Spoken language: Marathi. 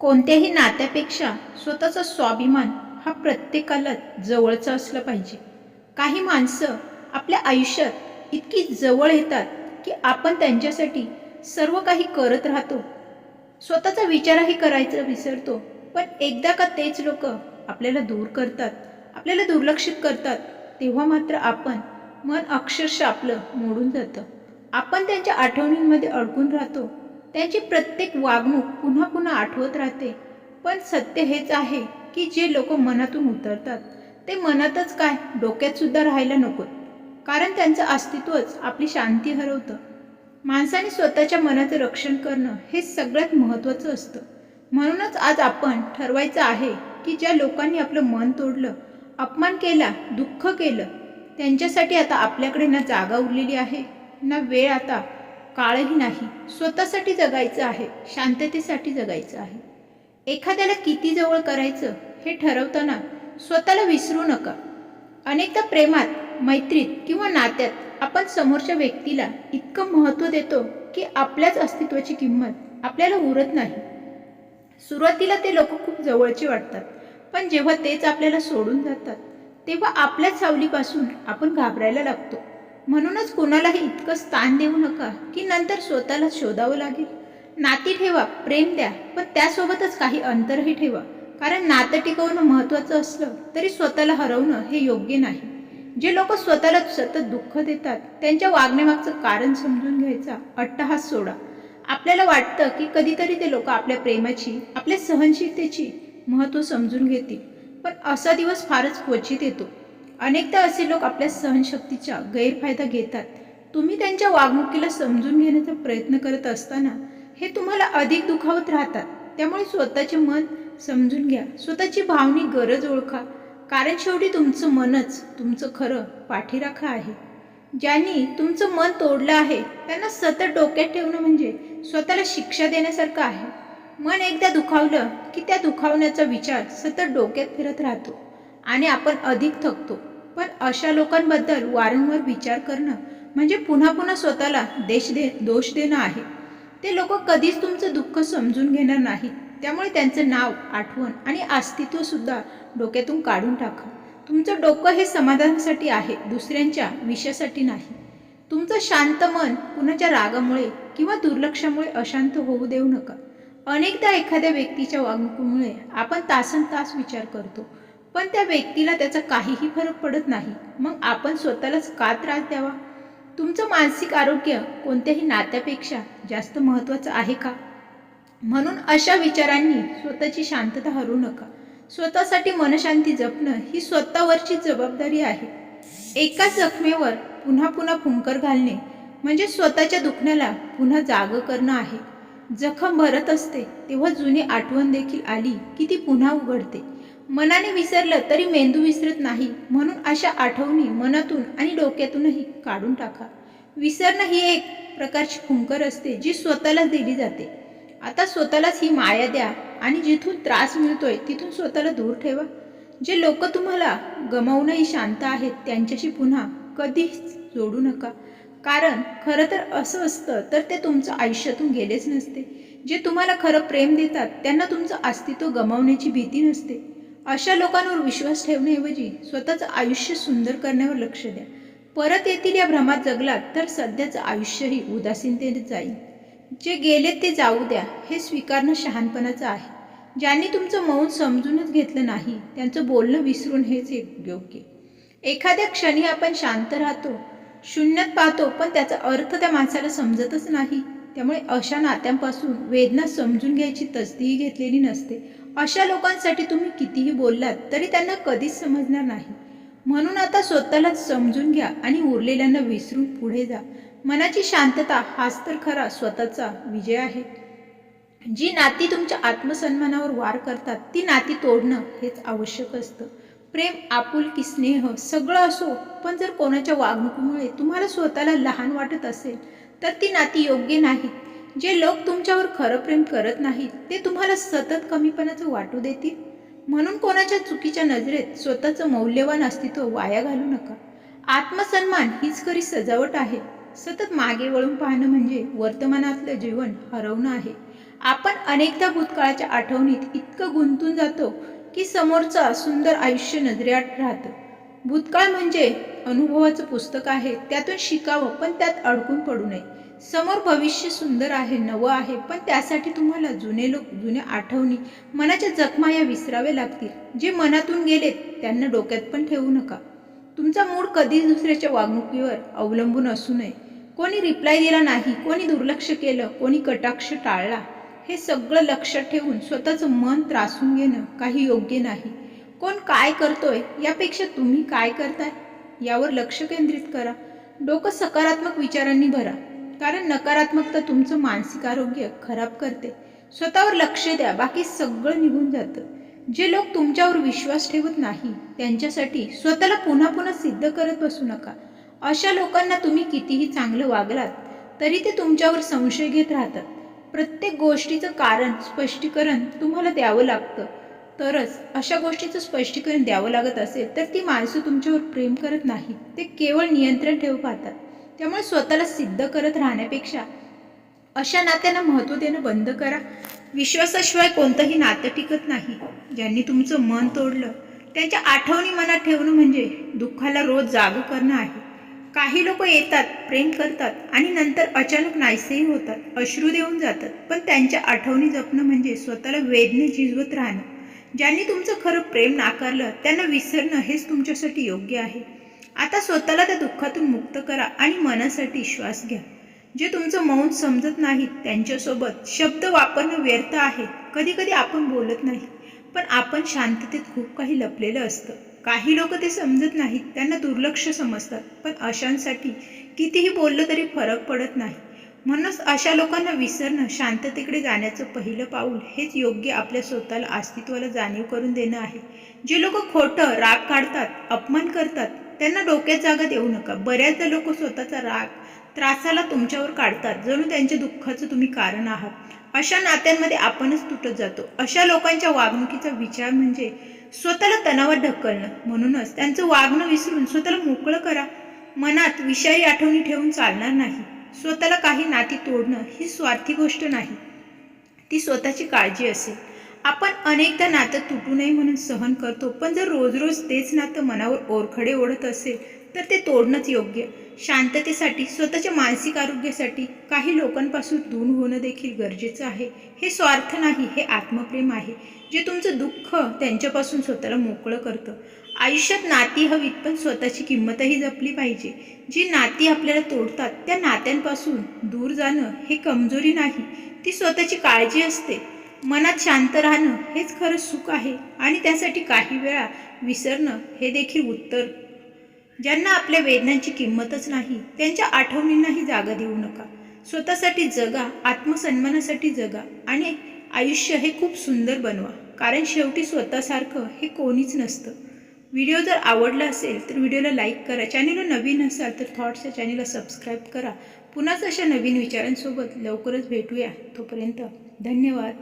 कोणत्याही नात्यापेक्षा स्वतःचा स्वाभिमान हा प्रत्येकाला जवळचा असला पाहिजे. काही माणसं आपल्या आयुष्यात इतकी जवळ येतात की आपण त्यांच्यासाठी सर्व काही करत राहतो. स्वतःचा विचारही करायचा विसरतो पण एकदा का तेच लोक आपल्याला दूर करतात आपल्याला दुर्लक्षित करतात तेव्हा मात्र आपण मन अक्षरशः आपलं मोडून जातं. आपण त्यांच्या आठवणींमध्ये अडकून राहतो त्यांची प्रत्येक वागणूक पुन्हा पुन्हा आठवत राहते. पण सत्य हेच आहे की जे लोक मनातून उतरतात. ते मनातच काय? डोक्यात सुद्धा राहायला नकोत. कारण त्यांचं अस्तित्वच आपली शांती हरवतं. माणसाने स्वतःच्या मनाचं रक्षण करणं हे सगळ्यात महत्त्वाचं असतं. म्हणूनच आज आपण ठरवायचं आहे की ज्या लोकांनी आपलं मन तोडलं अपमान केला दुःख केलं त्यांच्यासाठी आता आपल्याकडे ना जागा उरलेली आहे ना वेळ आता काळही नाही. स्वतःसाठी जगायचं आहे शांततेसाठी जगायचं आहे. एखाद्याला किती जवळ करायचं हे ठरवताना स्वतःला विसरू नका. अनेकदा प्रेमात मैत्रीत किंवा नात्यात आपण समोरच्या व्यक्तीला इतकं महत्त्व देतो की आपल्याच अस्तित्वाची किंमत आपल्याला उरत नाही. सुरुवातीला ते लोक खूप जवळचे वाटतात पण जेव्हा तेच आपल्याला सोडून जातात तेव्हा आपल्याच सावलीपासून आपण घाबरायला लागतो. म्हणूनच कोणालाही इतकं स्थान देऊ नका की नंतर स्वतःला शोधावं लागेल. नाती ठेवा प्रेम द्या पण त्यासोबतच काही अंतरही ठेवा. कारण नातं टिकवणं महत्त्वाचं असलं तरी स्वतःला हरवणं हे योग्य नाही. जे लोक स्वतःला सतत दुःख देतात त्यांच्या वागण्यामागचं कारण समजून घ्यायचा अट्टहास सोडा. आपल्याला वाटतं की कधीतरी ते लोक आपल्या प्रेमाची आपल्या सहनशीलतेची महत्त्व समजून घेतील. पण असा दिवस फारच क्वचित येतो. अनेकदा असे लोक आपल्या सहनशक्तीचा गैरफायदा घेतात. तुम्ही त्यांच्या वागणुकीला समजून घेण्याचा प्रयत्न करत असताना हे तुम्हाला अधिक दुखावत राहतात. त्यामुळे स्वतःचे मन समजून घ्या. स्वतःची भावनिक गरज ओळखा. कारण शेवटी तुमचं मनच तुमचं खरं पाठीराखा आहे. ज्यांनी तुमचं मन तोडलं आहे त्यांना सतत डोक्यात ठेवणं म्हणजे स्वतःला शिक्षा देण्यासारखं आहे. मन एकदा दुखावलं की त्या दुखावण्याचा विचार सतत डोक्यात फिरत राहतो आणि आपण अधिक थकतो. पण अशा लोकांबद्दल वारंवार विचार करणं म्हणजे पुन्हा पुन्हा स्वतःला देश दे दोष देणं आहे. ते लोक कधीच तुमचं दुःख समजून घेणार नाहीत. त्यामुळे त्यांचं नाव आठवण आणि अस्तित्व सुद्धा डोक्यातून काढून टाका. तुमचं डोकं हे समाधानासाठी आहे दुसऱ्यांच्या विषयासाठी नाही. तुमचं शांत मन कुणाच्या रागामुळे किंवा दुर्लक्षामुळे अशांत होऊ देऊ नका. अनेकदा एखाद्या व्यक्तीच्या वागणुकीमुळे आपण तासन तास विचार करतो. पण त्या व्यक्तीला त्याचा काहीही फरक पडत नाही. मग आपण स्वतःलाच का त्रास द्यावा? तुमचं मानसिक आरोग्य कोणत्याही नात्यापेक्षा जास्त महत्त्वाचं आहे का? म्हणून अशा विचारांनी स्वतःची शांतता हरू नका. स्वतःसाठी मनशांती जपणं ही स्वतःवरची जबाबदारी आहे. एका जखमेवर पुन्हा पुन्हा फुंकर घालणे म्हणजे स्वतःच्या दुखण्याला पुन्हा जाग करणं आहे. जखम भरत असते तेव्हा जुनी आठवण देखील आली की ती पुन्हा उघडते. मनाने विसरलं तरी मेंदू विसरत नाही. म्हणून अशा आठवणी मनातून आणि डोक्यातूनही काढून टाका. विसरणं ही एक प्रकारची खुंकर असते जी स्वतःला दिली जाते. आता स्वतःलाच ही माया द्या आणि जिथून त्रास मिळतोय तिथून स्वतःला दूर ठेवा. जे लोक तुम्हाला गमावूनही शांत आहेत त्यांच्याशी पुन्हा कधीच जोडू नका. कारण खरं तर असं असतं तर ते तुमचं आयुष्यातून गेलेच नसते. जे तुम्हाला खरं प्रेम देतात त्यांना तुमचं अस्तित्व गमावण्याची भीती नसते. अशा लोकांवर विश्वास ठेवण्याऐवजी स्वतःचं आयुष्य सुंदर करण्यावर लक्ष द्या. परत येतील या भ्रमात जगलात तर सध्याचं आयुष्यही उदासीनतेने जाईल. जे गेले ते जाऊ द्या हे स्वीकारणं शहाणपणाचं आहे. ज्यांनी तुमचं मौन समजूनच घेतलं नाही त्यांचं बोलणं विसरून हेच एक योग्य. एखाद्या क्षणी आपण शांत राहतो शून्यात पाहतो पण त्याचा अर्थ त्या माणसाला समजतच नाही. त्यामुळे अशा नात्यांपासून वेदना समजून घ्यायची तसदीही घेतलेली नसते. अशा लोकांसाठी तुम्ही कितीही बोललात तरी त्यांना कधीच समजणार नाही. म्हणून आता स्वतःला समजून घ्या आणि उरलेल्यांना विसरून पुढे जा. मनाची शांतता हाच तर खरा स्वतःचा विजय आहे. जी नाती तुमच्या आत्मसन्मानावर वार करतात ती नाती तोडणं हेच आवश्यक असतं. प्रेम आपुलकी स्नेह सगळं असो पण जर कोणाच्या वागणुकीमुळे तुम्हाला स्वतःला लहान वाटत असेल तर ती नाती योग्य नाहीत. जे लोक तुमच्यावर खरं प्रेम करत नाहीत ते तुम्हाला सतत कमीपणाचं वाटू देतील? म्हणून कोणाच्या चुकीच्या नजरेत स्वतःचं मौल्यवान अस्तित्व वाया घालू नका. आत्मसन्मान हीच खरी सजावट आहे. सतत मागे वळून पाहणं म्हणजे वर्तमानातलं जीवन हरवणं आहे. आपण अनेकदा भूतकाळाच्या आठवणीत इतकं गुंतून जातो की समोरचा सुंदर आयुष्य नजरेआट राहतं. भूतकाळ म्हणजे अनुभवाचं पुस्तक आहे त्यातून शिकावं पण त्यात अडकून पडू नये. समोर भविष्य सुंदर आहे नवं आहे पण त्यासाठी तुम्हाला जुने लोक जुन्या आठवणी मनाच्या जखमा या विसराव्या लागतील. जे मनातून गेलेत त्यांना डोक्यात पण ठेवू नका. तुमचा मूड कधीच दुसऱ्याच्या वागणुकीवर अवलंबून असू नये. कोणी रिप्लाय दिला नाही कोणी दुर्लक्ष केलं कोणी कटाक्ष टाळला हे सगळं लक्षात ठेवून स्वतःचं मन त्रासून घेणं काही योग्य नाही. कोण काय करतोय यापेक्षा तुम्ही काय करताय यावर लक्ष केंद्रित करा. डोकं सकारात्मक विचारांनी भरा. कारण नकारात्मकता तुमचं मानसिक आरोग्य खराब करते. स्वतःवर लक्ष द्या बाकी सगळं निघून जातं. जे लोक तुमच्यावर विश्वास ठेवत नाही त्यांच्यासाठी स्वतःला पुन्हा पुन्हा सिद्ध करत बसू नका. अशा लोकांना तुम्ही कितीही चांगलं वागलात तरी ते तुमच्यावर संशय घेत राहतात. प्रत्येक गोष्टीचं कारण स्पष्टीकरण तुम्हाला द्यावं लागतं. तरच अशा गोष्टीचं स्पष्टीकरण द्यावं लागत असेल तर ती माणसं तुमच्यावर प्रेम करत नाही ते केवळ नियंत्रण ठेवू पाहतात. त्यामुळे स्वतःला सिद्ध करत राहण्यापेक्षा अशा नात्यांना महत्त्व देणं बंद करा. विश्वासाशिवाय कोणतंही नातं टिकत नाही. ज्यांनी तुमचं मन तोडलं त्यांच्या आठवणी मनात ठेवणं म्हणजे दुःखाला रोज जाग करणं आहे. काही लोक येतात प्रेम करतात आणि नंतर अचानक नाहीसेही होतात अश्रू देऊन जातात. पण त्यांच्या आठवणी जपणं म्हणजे स्वतःला वेदने झिजवत राहणं. ज्यांनी तुमचं खरं प्रेम नाकारलं त्यांना विसरणं हेच तुमच्यासाठी योग्य आहे. आता स्वतःला त्या दुःखातून मुक्त करा आणि मनासाठी श्वास घ्या. जे तुमचं मौन समजत नाहीत त्यांच्यासोबत शब्द वापरणं व्यर्थ आहे. कधी कधी आपण बोलत नाही पण आपण शांततेत खूप काही लपलेलं असतं. काही लोक ते समजत नाहीत त्यांना दुर्लक्ष समजतात पण अशांसाठी कितीही बोललं तरी फरक पडत नाही. म्हणूनच अशा लोकांना विसरणं शांततेकडे जाण्याचं पहिलं पाऊल हेच योग्य आपल्या स्वतःला अस्तित्वाला जाणीव करून देणं आहे. जे लोक खोटं राग काढतात अपमान करतात त्यांना डोक्यात जागा देऊ नका. बऱ्याचदा लोक स्वतःचा राग त्रासाला तुमच्यावर काढतात. जणू त्यांच्या दुःखाचं तुम्ही कारण आहात. अशा नात्यांमध्ये आपणच तुटत जातो. अशा लोकांच्या वागणुकीचा विचार म्हणजे स्वतःला तणावात ढकलणं. म्हणूनच त्यांचं वागणं विसरून स्वतःला मोकळं करा. मनात विषारी आठवणी ठेवून चालणार नाही. स्वतःला काही नाती तोडणं ही स्वार्थी गोष्ट नाही. ती स्वतःची काळजी असेल. आपण अनेकदा नातं तुटू नये म्हणून सहन करतो पण जर रोज रोज तेच नातं मनावर ओरखडे ओढत असेल तर ते तोडणंच योग्य. शांततेसाठी स्वतःच्या मानसिक आरोग्यासाठी काही लोकांपासून दूर होणं देखील गरजेचं आहे. हे स्वार्थ नाही हे आत्मप्रेम आहे जे तुमचं दुःख त्यांच्यापासून स्वतःला मोकळं करतं. आयुष्यात नाती हवीत पण स्वतःची किंमतही जपली पाहिजे. जी नाती आपल्याला तोडतात त्या नात्यांपासून दूर जाणं हे कमजोरी नाही ती स्वतःची काळजी असते. मनात शांत राहणं हेच खरं सुख आहे आणि त्यासाठी काही वेळा विसरणं हे देखील उत्तर. ज्यांना आपल्या वेदनांची किंमतच नाही त्यांच्या आठवणींनाही जागा देऊ नका. स्वतःसाठी जगा आत्मसन्मानासाठी जगा आणि आयुष्य हे खूप सुंदर बनवा. कारण शेवटी स्वतःसारखं हे कोणीच नसतं. व्हिडिओ जर आवडला असेल तर व्हिडिओला लाईक करा. चॅनेलला नवीन असाल तर थॉट्स या चॅनलला सबस्क्राईब करा. पुन्हाच अशा नवीन विचारांसोबत लवकरच भेटूया. तोपर्यंत धन्यवाद.